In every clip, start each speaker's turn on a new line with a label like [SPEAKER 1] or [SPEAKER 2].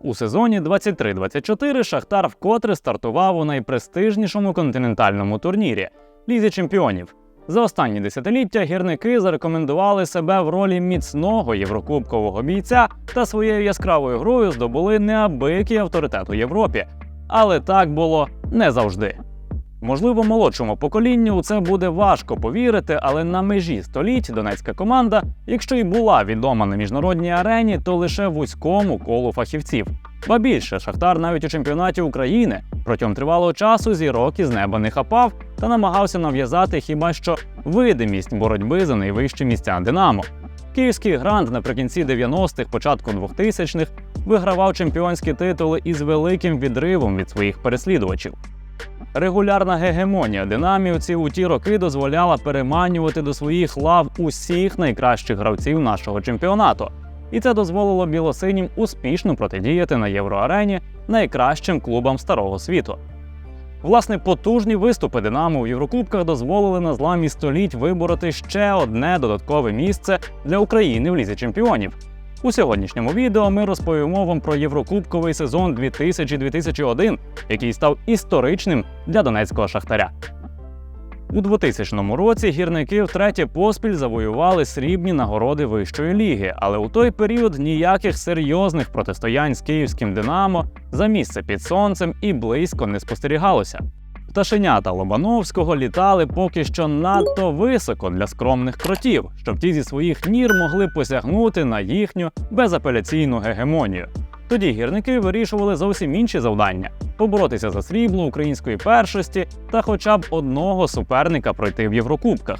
[SPEAKER 1] У сезоні 23-24 Шахтар вкотре стартував у найпрестижнішому континентальному турнірі Лізі Чемпіонів. За останні десятиліття гірники зарекомендували себе в ролі міцного єврокубкового бійця та своєю яскравою грою здобули неабиякий авторитет у Європі. Але так було не завжди. Можливо, молодшому поколінню у це буде важко повірити, але на межі століть донецька команда, якщо й була відома на міжнародній арені, то лише вузькому колу фахівців. Ба більше Шахтар навіть у чемпіонаті України протягом тривалого часу зірок із неба не хапав та намагався нав'язати хіба що видимість боротьби за найвищі місця Динамо. Київський грант наприкінці 90-х, початку 2000-х вигравав чемпіонські титули із великим відривом від своїх переслідувачів. Регулярна гегемонія динамівців у ті роки дозволяла переманювати до своїх лав усіх найкращих гравців нашого чемпіонату. І це дозволило білосинім успішно протидіяти на євроарені найкращим клубам старого світу. Власне, потужні виступи Динамо у Єврокубках дозволили на зламі століть вибороти ще одне додаткове місце для України в лізі чемпіонів. У сьогоднішньому відео ми розповімо вам про Єврокубковий сезон 2000-2001, який став історичним для донецького шахтаря. У 2000 році гірники втретє поспіль завоювали срібні нагороди вищої ліги, але у той період ніяких серйозних протистоянь з київським Динамо за місце під сонцем і близько не спостерігалося. Пташенята Лобановського літали поки що надто високо для скромних кротів, щоб ті зі своїх нір могли посягнути на їхню безапеляційну гегемонію. Тоді гірники вирішували зовсім інші завдання: поборотися за срібло української першості та хоча б одного суперника пройти в Єврокубках.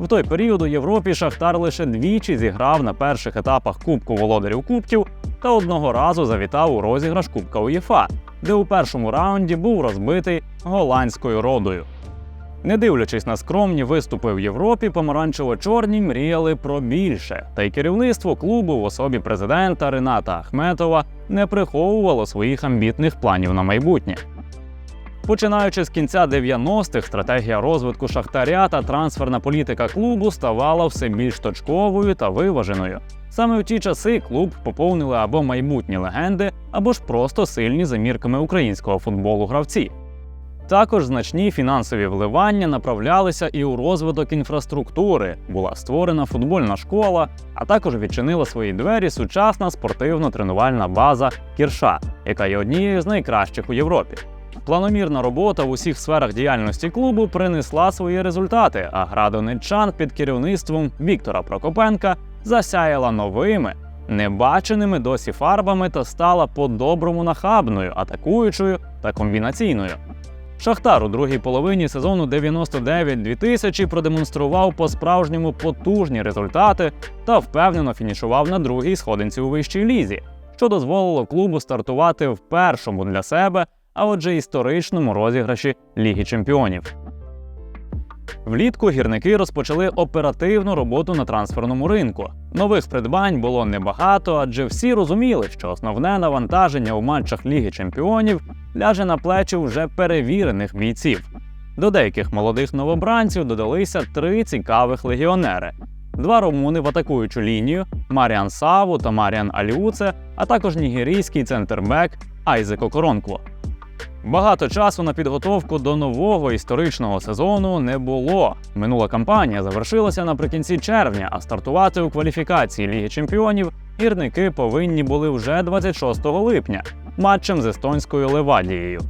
[SPEAKER 1] В той період у Європі Шахтар лише двічі зіграв на перших етапах Кубку володарів Кубків та одного разу завітав у розіграш Кубка УЄФА, де у першому раунді був розбитий голландською родою. Не дивлячись на скромні виступи в Європі, помаранчево-чорні мріяли про більше, та й керівництво клубу в особі президента Рената Ахметова не приховувало своїх амбітних планів на майбутнє. Починаючи з кінця 90-х, стратегія розвитку шахтаря та трансферна політика клубу ставала все більш точковою та виваженою. Саме в ті часи клуб поповнили або майбутні легенди, або ж просто сильні за мірками українського футболу гравці. Також значні фінансові вливання направлялися і у розвиток інфраструктури. Була створена футбольна школа, а також відчинила свої двері сучасна спортивно-тренувальна база Кірша, яка є однією з найкращих у Європі. Планомірна робота в усіх сферах діяльності клубу принесла свої результати, а гра донеччан під керівництвом Віктора Прокопенка засяяла новими, небаченими досі фарбами та стала по-доброму нахабною, атакуючою та комбінаційною. Шахтар у другій половині сезону 99-2000 продемонстрував по-справжньому потужні результати та впевнено фінішував на другій сходинці у вищій лізі, що дозволило клубу стартувати в першому для себе, а отже історичному розіграші Ліги Чемпіонів. Влітку гірники розпочали оперативну роботу на трансферному ринку. Нових придбань було небагато, адже всі розуміли, що основне навантаження у матчах Ліги Чемпіонів ляже на плечі вже перевірених бійців. До деяких молодих новобранців додалися три цікавих легіонери: два румуни в атакуючу лінію Маріан Саву та Маріан Аліуце, а також нігерійський центрбек Айзеко Коронкво. Багато часу на підготовку до нового історичного сезону не було. Минула кампанія завершилася наприкінці червня, а стартувати у кваліфікації Ліги Чемпіонів гірники повинні були вже 26 липня матчем з естонською Левадією.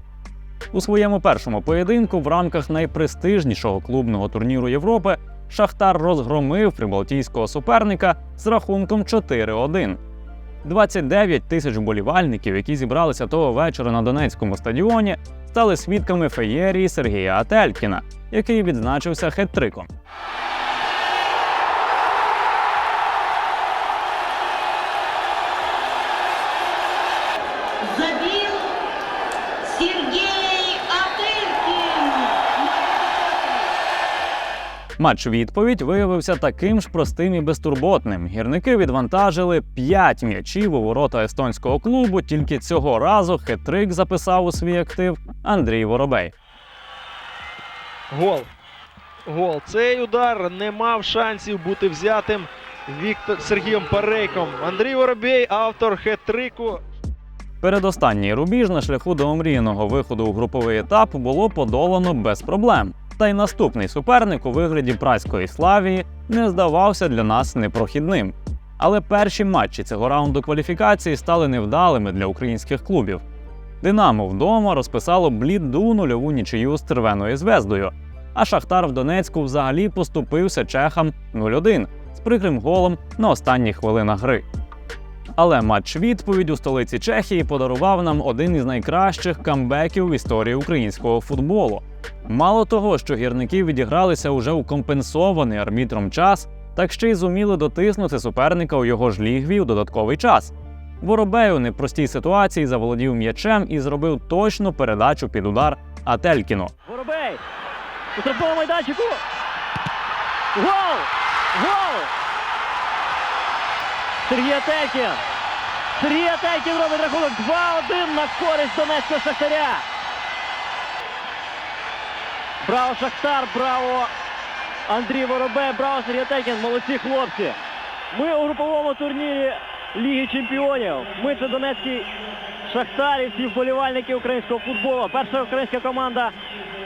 [SPEAKER 1] У своєму першому поєдинку в рамках найпрестижнішого клубного турніру Європи Шахтар розгромив прибалтійського суперника з рахунком 4-1. 29 тисяч вболівальників, які зібралися того вечора на Донецькому стадіоні, стали свідками феєрії Сергія Ателькіна, який відзначився хет-триком.
[SPEAKER 2] Забил Сергей
[SPEAKER 1] Матч відповідь виявився таким ж простим і безтурботним. Гірники відвантажили 5 м'ячів у ворота естонського клубу. Тільки цього разу хет-трик записав у свій актив Андрій Воробей.
[SPEAKER 3] Гол. Гол. Цей удар не мав шансів бути взятим Віктор Сергієм Парейком. Андрій Воробей, автор хет-трику.
[SPEAKER 1] Передостанній рубіж на шляху до омріяного виходу у груповий етап було подолано без проблем. Та й наступний суперник у вигляді праської славії не здавався для нас непрохідним. Але перші матчі цього раунду кваліфікації стали невдалими для українських клубів. Динамо вдома розписало бліду нульову нічию з червоною звездою, а Шахтар в Донецьку взагалі поступився чехам 0-1 з прикрим голом на останніх хвилинах гри. Але матч відповідь у столиці Чехії подарував нам один із найкращих камбеків в історії українського футболу. Мало того, що гірники відігралися уже у компенсований арбітром час, так ще й зуміли дотиснути суперника у його ж лігві у додатковий час. Воробей у непростій ситуації заволодів м'ячем і зробив точну передачу під удар Ателькіну.
[SPEAKER 4] Воробей! У штрафному майданчику! Гол! Гол! Сергій Атекін! Сергій Атекін робить рахунок 2-1 на користь Донецького Шахтаря! Браво Шахтар, браво Андрій Воробей, браво Сергій молодці хлопці! Ми у груповому турнірі Ліги Чемпіонів. Ми це Донецький Шахтар і всі вболівальники українського футболу. Перша українська команда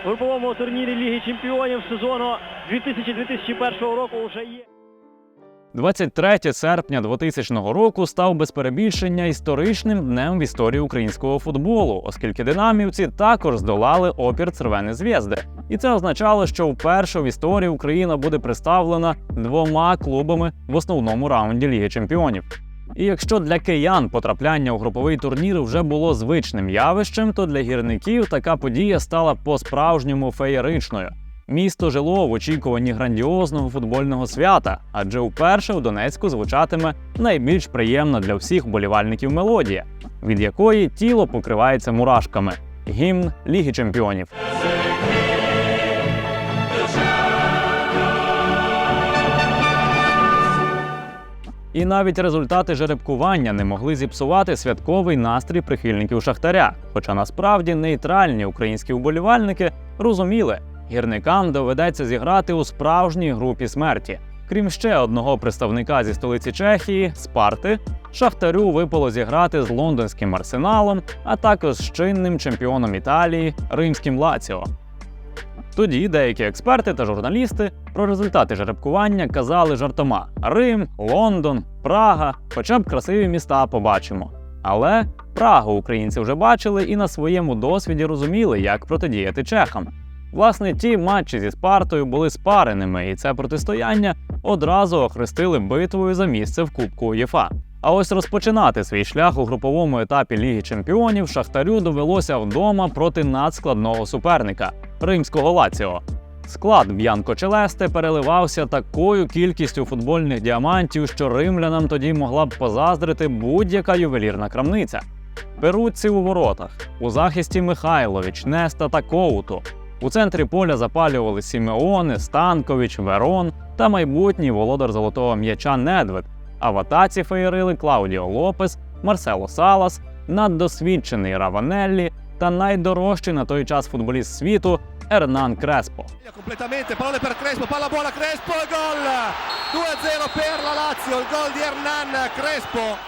[SPEAKER 4] в груповому турнірі Ліги Чемпіонів сезону 2000-2001 року вже є.
[SPEAKER 1] 23 серпня 2000 року став без перебільшення історичним днем в історії українського футболу, оскільки динамівці також здолали опір Червоної зв'язди. І це означало, що вперше в історії Україна буде представлена двома клубами в основному раунді Ліги Чемпіонів. І якщо для киян потрапляння у груповий турнір вже було звичним явищем, то для гірників така подія стала по-справжньому феєричною. Місто жило в очікуванні грандіозного футбольного свята, адже вперше у Донецьку звучатиме найбільш приємна для всіх вболівальників мелодія, від якої тіло покривається мурашками гімн Ліги Чемпіонів. І навіть результати жеребкування не могли зіпсувати святковий настрій прихильників Шахтаря. Хоча насправді нейтральні українські вболівальники розуміли, гірникам доведеться зіграти у справжній групі смерті. Крім ще одного представника зі столиці Чехії Спарти, Шахтарю випало зіграти з лондонським арсеналом, а також з чинним чемпіоном Італії Римським Лаціо. Тоді деякі експерти та журналісти про результати жеребкування казали жартома: Рим, Лондон, Прага, хоча б красиві міста побачимо. Але Прагу українці вже бачили і на своєму досвіді розуміли, як протидіяти чехам. Власне, ті матчі зі Спартою були спареними, і це протистояння одразу охрестили битвою за місце в Кубку УЄФА. А ось розпочинати свій шлях у груповому етапі Ліги Чемпіонів Шахтарю довелося вдома проти надскладного суперника римського Лаціо. Склад Б'янко Челесте переливався такою кількістю футбольних діамантів, що римлянам тоді могла б позаздрити будь-яка ювелірна крамниця. Перуцці у воротах, у захисті Михайлович, Неста та Коуту. У центрі поля запалювали Сімеони, Станкович, Верон та майбутній володар золотого м'яча Недвед. А в атаці феєрили Клаудіо Лопес, Марсело Салас, наддосвідчений Раванеллі та найдорожчий на той час футболіст світу Ернан Креспо.
[SPEAKER 5] completamente, parole per Crespo, palla buona Crespo gol! 2-0 per la Lazio, il gol di Hernan Crespo.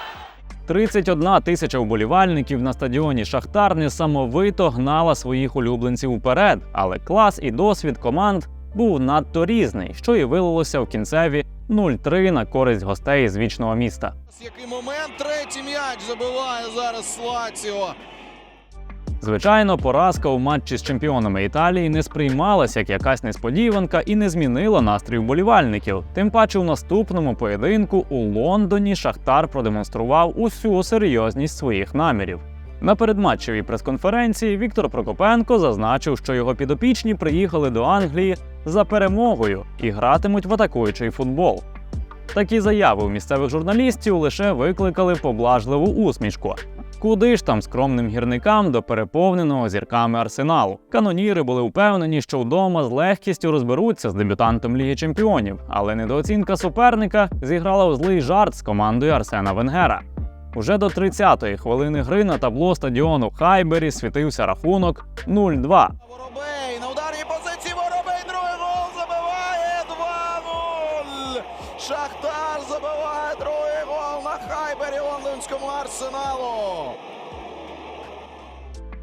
[SPEAKER 1] 31 тисяча вболівальників на стадіоні Шахтар несамовито гнала своїх улюбленців уперед, але клас і досвід команд був надто різний, що і вилилося в кінцеві 0-3 на користь гостей з вічного міста.
[SPEAKER 5] Який момент, третій м'яч забиває зараз Лаціо.
[SPEAKER 1] Звичайно, поразка у матчі з чемпіонами Італії не сприймалася як якась несподіванка і не змінила настрій вболівальників. Тим паче, у наступному поєдинку у Лондоні Шахтар продемонстрував усю серйозність своїх намірів. На передматчевій прес-конференції Віктор Прокопенко зазначив, що його підопічні приїхали до Англії за перемогою і гратимуть в атакуючий футбол. Такі заяви у місцевих журналістів лише викликали поблажливу усмішку. Куди ж там скромним гірникам до переповненого зірками арсеналу? Каноніри були впевнені, що вдома з легкістю розберуться з дебютантом Ліги Чемпіонів, але недооцінка суперника зіграла у злий жарт з командою Арсена Венгера. Уже до 30-ї хвилини гри на табло стадіону Хайбері світився рахунок 0-2.
[SPEAKER 5] Лондонському арсеналу.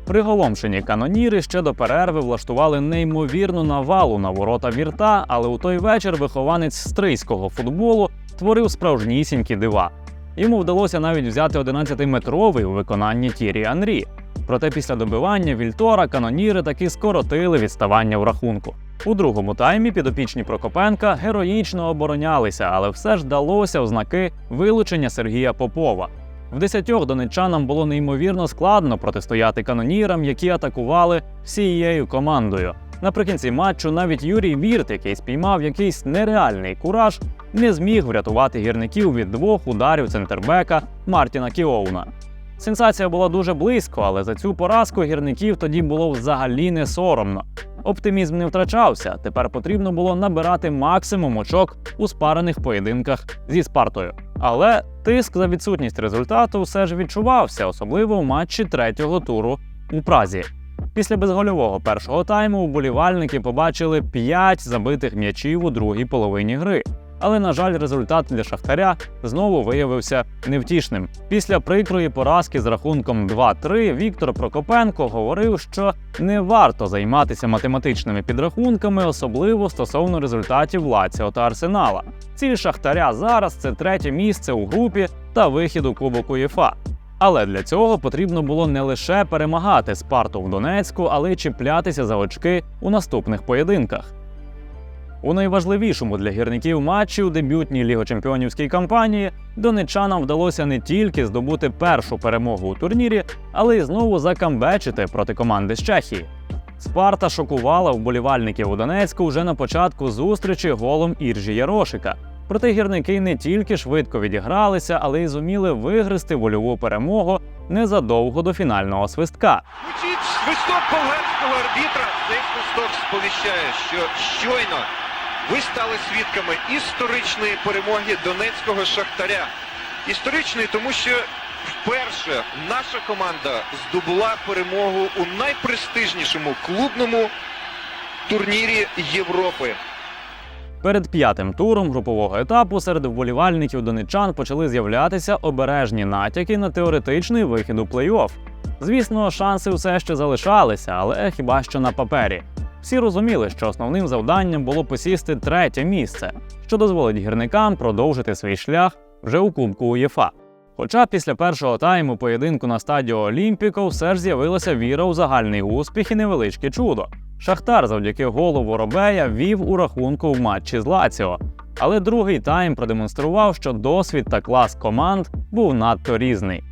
[SPEAKER 1] Приголомшені каноніри ще до перерви влаштували неймовірну навалу на ворота вірта, але у той вечір вихованець стрийського футболу творив справжнісінькі дива. Йому вдалося навіть взяти 11-метровий у виконанні Тірі Анрі. Проте після добивання Вільтора каноніри таки скоротили відставання в рахунку. У другому таймі підопічні Прокопенка героїчно оборонялися, але все ж далося в знаки вилучення Сергія Попова. В десятьох донеччанам було неймовірно складно протистояти канонірам, які атакували всією командою. Наприкінці матчу навіть Юрій Вірт, який спіймав якийсь нереальний кураж, не зміг врятувати гірників від двох ударів центрбека Мартіна Кіоуна. Сенсація була дуже близько, але за цю поразку гірників тоді було взагалі не соромно. Оптимізм не втрачався. Тепер потрібно було набирати максимум очок у спарених поєдинках зі Спартою. Але тиск за відсутність результату все ж відчувався, особливо в матчі третього туру у Празі. Після безгольового першого тайму уболівальники побачили 5 забитих м'ячів у другій половині гри. Але, на жаль, результат для Шахтаря знову виявився невтішним. Після прикрої поразки з рахунком 2-3 Віктор Прокопенко говорив, що не варто займатися математичними підрахунками, особливо стосовно результатів Лаціо та Арсенала. Ціль Шахтаря зараз це третє місце у групі та вихід у Кубок УЄФА. Але для цього потрібно було не лише перемагати Спарту в Донецьку, але й чіплятися за очки у наступних поєдинках. У найважливішому для гірників матчі у дебютній лігочемпіонівській кампанії донеччанам вдалося не тільки здобути першу перемогу у турнірі, але й знову закамбечити проти команди з Чехії. Спарта шокувала вболівальників у Донецьку вже на початку зустрічі голом Іржі Ярошика. Проте гірники не тільки швидко відігралися, але й зуміли вигризти вольову перемогу незадовго до фінального свистка.
[SPEAKER 6] Звучить свисток болгарського арбітра. Цей свисток сповіщає, що щойно ви стали свідками історичної перемоги донецького шахтаря. Історичної, тому що вперше наша команда здобула перемогу у найпрестижнішому клубному турнірі Європи.
[SPEAKER 1] Перед п'ятим туром групового етапу серед вболівальників донеччан почали з'являтися обережні натяки на теоретичний вихід у плей-офф. Звісно, шанси все ще залишалися, але хіба що на папері. Всі розуміли, що основним завданням було посісти третє місце, що дозволить гірникам продовжити свій шлях вже у Кубку УЄФА. Хоча після першого тайму поєдинку на стадіо Олімпіко все ж з'явилася віра у загальний успіх і невеличке чудо. Шахтар завдяки голу Воробея вів у рахунку в матчі з Лаціо. Але другий тайм продемонстрував, що досвід та клас команд був надто різний.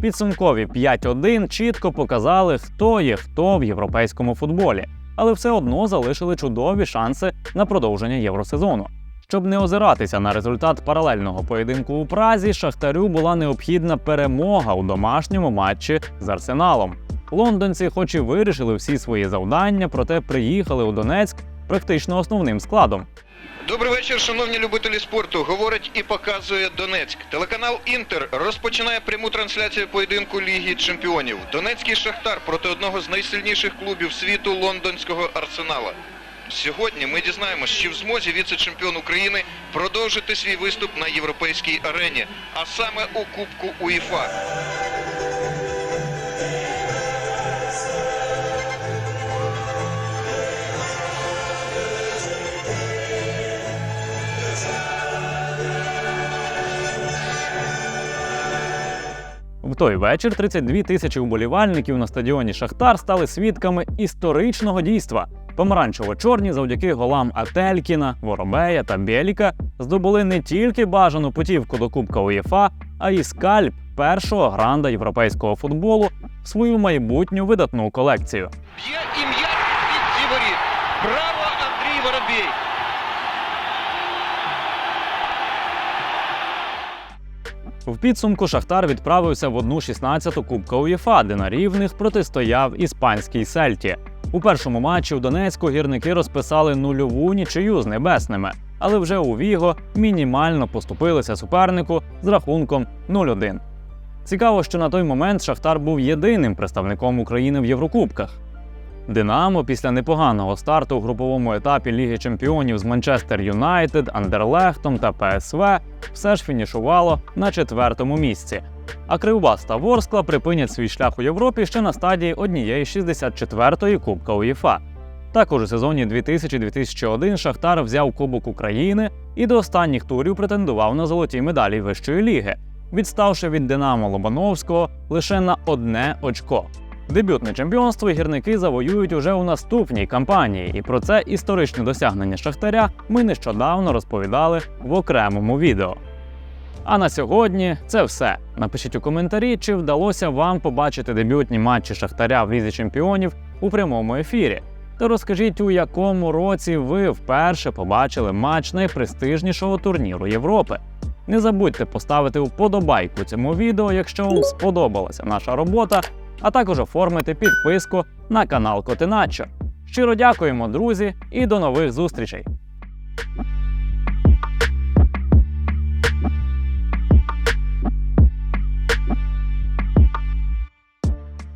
[SPEAKER 1] Підсумкові 5-1 чітко показали, хто є хто в європейському футболі, але все одно залишили чудові шанси на продовження євросезону. Щоб не озиратися на результат паралельного поєдинку у Празі, Шахтарю була необхідна перемога у домашньому матчі з Арсеналом. Лондонці, хоч і вирішили всі свої завдання, проте приїхали у Донецьк практично основним складом.
[SPEAKER 6] Добрий вечір, шановні любителі спорту. Говорить і показує Донецьк. Телеканал Інтер розпочинає пряму трансляцію поєдинку Ліги Чемпіонів. Донецький Шахтар проти одного з найсильніших клубів світу лондонського арсенала. Сьогодні ми дізнаємося, чи в змозі віце-чемпіон України продовжити свій виступ на європейській арені, а саме у Кубку УЄФА.
[SPEAKER 1] В той вечір 32 тисячі вболівальників на стадіоні Шахтар стали свідками історичного дійства. Помаранчево-чорні завдяки голам Ателькіна, Воробея та Бєліка здобули не тільки бажану путівку до Кубка УЄФА, а й скальп першого гранда європейського футболу в свою майбутню видатну колекцію.
[SPEAKER 6] Б'є ім'я
[SPEAKER 1] В підсумку Шахтар відправився в одну 16-ту Кубка УЄФА, де на рівних протистояв іспанський Сельті. У першому матчі у Донецьку гірники розписали нульову нічию з небесними, але вже у Віго мінімально поступилися супернику з рахунком 0-1. Цікаво, що на той момент Шахтар був єдиним представником України в Єврокубках. Динамо після непоганого старту у груповому етапі Ліги Чемпіонів з Манчестер Юнайтед, Андерлехтом та ПСВ все ж фінішувало на четвертому місці. А Кривбас та Ворскла припинять свій шлях у Європі ще на стадії однієї 64-ї Кубка УЄФА. Також у сезоні 2000-2001 Шахтар взяв Кубок України і до останніх турів претендував на золоті медалі вищої ліги, відставши від Динамо Лобановського лише на одне очко. Дебютне чемпіонство гірники завоюють уже у наступній кампанії, і про це історичне досягнення Шахтаря ми нещодавно розповідали в окремому відео. А на сьогодні це все. Напишіть у коментарі, чи вдалося вам побачити дебютні матчі Шахтаря в Лізі Чемпіонів у прямому ефірі. Та розкажіть, у якому році ви вперше побачили матч найпрестижнішого турніру Європи. Не забудьте поставити вподобайку цьому відео, якщо вам сподобалася наша робота, а також оформити підписку на канал Котиначо. Щиро дякуємо, друзі, і до нових зустрічей!